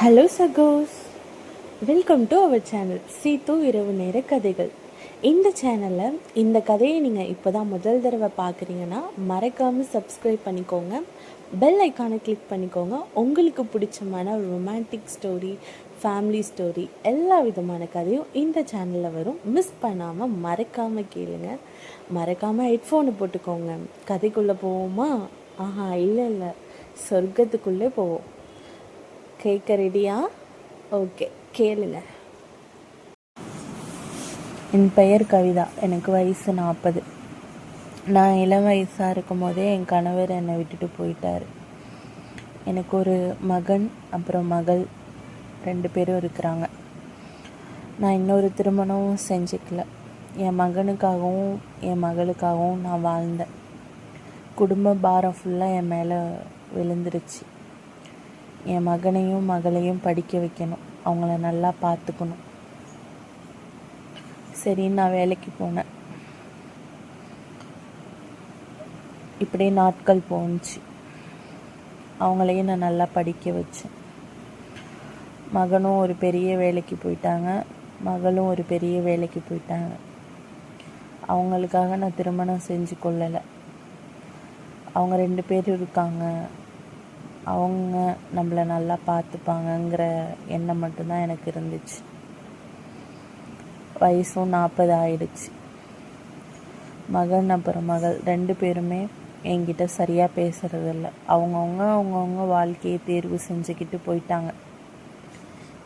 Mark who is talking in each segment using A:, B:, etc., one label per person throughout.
A: Hello சகோஸ் welcome to our channel Seethu இரவு நேர கதைகள் இந்த சேனலில் இந்த கதையை நீங்கள் இப்போ தான் முதல் தடவை பார்க்குறீங்கன்னா மறக்காமல் சப்ஸ்கிரைப் பண்ணிக்கோங்க. பெல் ஐக்கானை கிளிக் பண்ணிக்கோங்க. உங்களுக்கு பிடிச்சமான ரொமான்டிக் ஸ்டோரி ஃபேமிலி ஸ்டோரி எல்லா விதமான கதையும் இந்த சேனலில் வரும். மிஸ் பண்ணாமல் மறக்காமல் கேளுங்க. மறக்காமல் ஹெட்ஃபோனு போட்டுக்கோங்க. கதைக்குள்ளே போவோமா? ஆஹா இல்லை இல்லை. சொர்க்கத்துக்குள்ளே போவோம். கேட்க ரெடியா ஓகே கேளுங்க. என் பெயர் கவிதா எனக்கு வயசு நாற்பது நான் இளம் வயசாக இருக்கும் போதே என் கணவர் என்னை விட்டுட்டு போயிட்டார். எனக்கு ஒரு மகன் அப்புறம் மகள் ரெண்டு பேரும் இருக்கிறாங்க. நான் இன்னொரு திருமணமும் செஞ்சுக்கல. என் மகனுக்காகவும் என் மகளுக்காகவும் நான் வாழ்ந்தேன். குடும்ப பாரம் ஃபுல்லாக என் மேலே விழுந்துருச்சு. என் மகனையும் மகளையும் படிக்க வைக்கணும். அவங்கள நல்லா பார்த்துக்கணும். சரின்னு நான் வேலைக்கு போனேன். இப்படியே நாட்கள் போணுச்சு அவங்களையும் நான் நல்லா படிக்க வச்சேன். மகனும் ஒரு பெரிய வேலைக்கு போயிட்டாங்க. மகளும் ஒரு பெரிய வேலைக்கு போயிட்டாங்க. அவங்களுக்காக நான் திருமணம் செஞ்சு கொள்ளலை. அவங்க ரெண்டு பேர் இருக்காங்க. அவங்க நம்மளை நல்லா பார்த்துப்பாங்கங்கிற எண்ணம் மட்டும்தான் எனக்கு இருந்துச்சு. வயசும் நாற்பது ஆயிடுச்சு. மகன் அப்புறம் மகள் ரெண்டு பேருமே என்கிட்ட சரியாக பேசுகிறதில்ல அவங்கவுங்க அவங்கவுங்க வாழ்க்கையை தேர்வு செஞ்சுக்கிட்டு போயிட்டாங்க.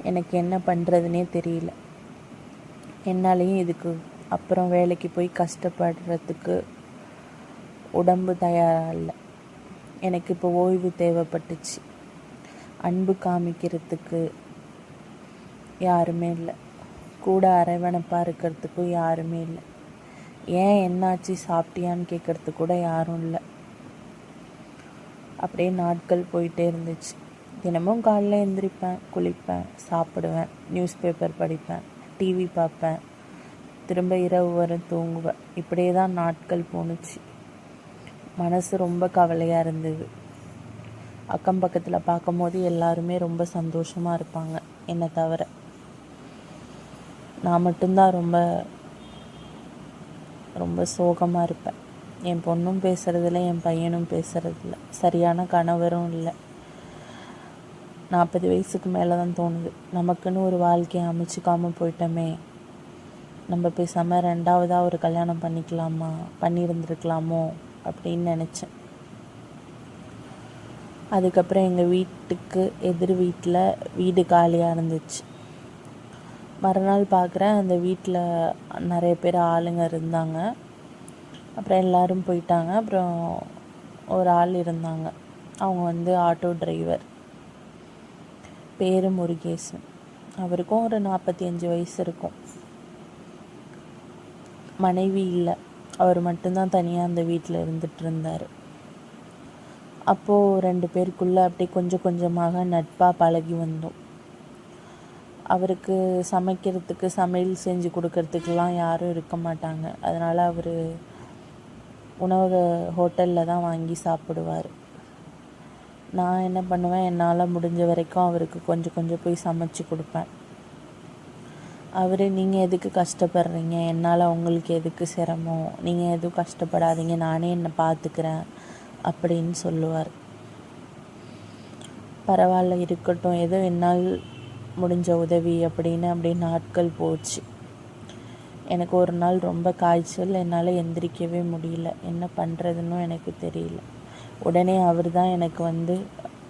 A: எனக்கு என்ன பண்ணுறதுனே தெரியல. என்னாலையும் இதுக்கு அப்புறம் வேலைக்கு போய் கஷ்டப்படுறதுக்கு உடம்பு தயாராக இல்லை. எனக்கு இப்போ ஓய்வு தேவைப்பட்டுச்சு. அன்பு காமிக்கிறதுக்கு யாருமே இல்லை. கூட அரவணைப்பாக இருக்கிறதுக்கும் யாருமே இல்லை. ஏன் என்னாச்சு சாப்பிட்டியான்னு கேட்குறது கூட யாரும் இல்லை. அப்படியே நாட்கள் போயிட்டே இருந்துச்சு. தினமும் காலைல எழுந்திரிப்பேன் குளிப்பேன் சாப்பிடுவேன் நியூஸ் பேப்பர் படிப்பேன் டிவி பார்ப்பேன். திரும்ப இரவு வரும் தூங்குவேன். இப்படியே தான் நாட்கள் போணுச்சு. மனசு ரொம்ப கவலையாக இருந்தது. அக்கம் பக்கத்தில் பார்க்கும்போது எல்லாருமே ரொம்ப சந்தோஷமாக இருப்பாங்க என்னை தவிர. நான் மட்டும்தான் ரொம்ப ரொம்ப சோகமாக இருப்பேன். என் பொண்ணும் பேசுகிறதில்ல என் பையனும் பேசுகிறதில்ல சரியான கணவரும் இல்லை. நாற்பது வயசுக்கு மேலே தான் தோணுது. நமக்குன்னு ஒரு வாழ்க்கையை அமைச்சிக்காமல் போயிட்டோமே. நம்ம பேசாமல் ரெண்டாவதாக ஒரு கல்யாணம் பண்ணிக்கலாமா? பண்ணியிருந்துருக்கலாமோ? அப்படின்னு நினச்சேன். அதுக்கப்புறம் எங்கள் வீட்டுக்கு எதிர் வீட்டில் வீடு காலியாக இருந்துச்சு. மறுநாள் பார்க்குறேன் அந்த வீட்டில் நிறைய பேர் ஆளுங்க இருந்தாங்க. அப்புறம் எல்லோரும் போயிட்டாங்க. அப்புறம் ஒரு ஆள் இருந்தாங்க. அவங்க வந்து ஆட்டோ டிரைவர். பேர் முருகேசன். அவருக்கும் ஒரு நாற்பத்தி அஞ்சு வயசு இருக்கும். மனைவி இல்லை. அவர் மட்டும்தான் தனியாக அந்த வீட்டில் இருந்துட்டு இருந்தார். அப்போது ரெண்டு பேருக்குள்ளே அப்படியே கொஞ்சம் கொஞ்சமாக நட்பாக பழகி வந்தோம். அவருக்கு சமைக்கிறதுக்கு சமையல் செஞ்சு கொடுக்கறதுக்கெலாம் யாரும் இருக்க மாட்டாங்க. அதனால் அவர் உணவக ஹோட்டலில் தான் வாங்கி சாப்பிடுவார். நான் என்ன பண்ணுவேன்? என்னால் முடிஞ்ச வரைக்கும் அவருக்கு கொஞ்சம் கொஞ்சம் போய் சமைச்சு கொடுப்பேன். அவர் நீங்கள் எதுக்கு கஷ்டப்படுறீங்க? என்னால் உங்களுக்கு எதுக்கு சிரமம்? நீங்கள் எதுவும் கஷ்டப்படாதீங்க. நானே என்னை பார்த்துக்கிறேன் அப்படின்னு சொல்லுவார். பரவாயில்ல இருக்கட்டும். ஏதோ என்னால் முடிஞ்ச உதவி அப்படின்னு அப்படி நாட்கள் போச்சு. எனக்கு ஒரு நாள் ரொம்ப காய்ச்சல். என்னால் எந்திரிக்கவே முடியல. என்ன பண்ணுறதுன்னு எனக்கு தெரியல. உடனே அவர் தான் எனக்கு வந்து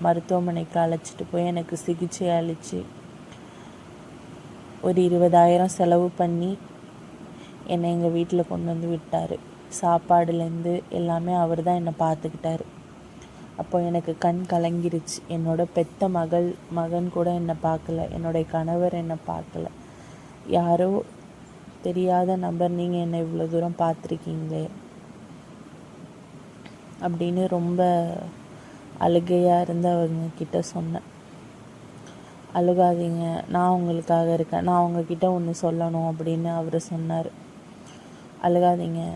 A: மருத்துவமனைக்கு அழைச்சிட்டு போய் எனக்கு சிகிச்சை அளித்து ஒரு இருபதாயிரம் செலவு பண்ணி என்னை எங்கள் வீட்டில் கொண்டு வந்து விட்டார். சாப்பாடுலேருந்து எல்லாமே அவர் தான் என்னை பார்த்துக்கிட்டாரு அப்போ எனக்கு கண் கலங்கிருச்சு. என்னோட பெத்த மகள் மகன் கூட என்னை பார்க்கல என்னுடைய கணவர் என்னை பார்க்கல யாரோ தெரியாத நபர் நீங்கள் என்னை இவ்வளோ தூரம் பார்த்துருக்கீங்களே அப்படின்னு ரொம்ப அழுகையாக இருந்து அவங்க கிட்ட சொன்னேன். அழுகாதீங்க. நான் உங்களுக்காக இருக்கேன். நான் உங்ககிட்ட ஒன்று சொல்லணும் அப்படின்னு அவர் சொன்னார். அழுகாதீங்க.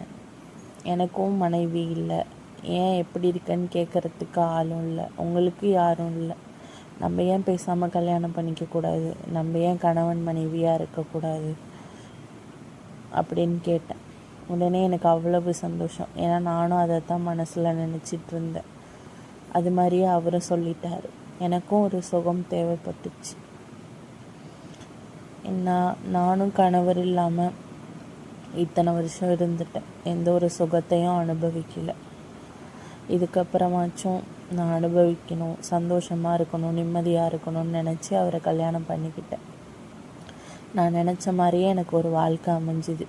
A: எனக்கும் மனைவி இல்லை. ஏன் எப்படி இருக்கேன்னு கேட்குறதுக்கு ஆளும் இல்லை. உங்களுக்கு யாரும் இல்லை. நம்ம ஏன் பேசாமல் கல்யாணம் பண்ணிக்கக்கூடாது நம்ம ஏன் கணவன் மனைவியாக இருக்கக்கூடாது அப்படின்னு கேட்டேன். உடனே எனக்கு அவ்வளவு சந்தோஷம். ஏன்னா நானும் அதை தான் மனசில் நினச்சிட்டு இருந்தேன். அது மாதிரியே அவரும் சொல்லிட்டாரு. எனக்கும் ஒரு சுகம் தேவைப்பட்டுச்சு. நான் நானும் கணவர் இல்லாமல் இத்தனை வருஷம் இருந்துட்டேன். எந்த ஒரு சுகத்தையும் அனுபவிக்கல. இதுக்கப்புறமாச்சும் நான் அனுபவிக்கணும் சந்தோஷமாக இருக்கணும் நிம்மதியாக இருக்கணும்னு நினச்சி அவரை கல்யாணம் பண்ணிக்கிட்டேன். நான் நினச்ச மாதிரியே எனக்கு ஒரு வாழ்க்கை அமைஞ்சுது.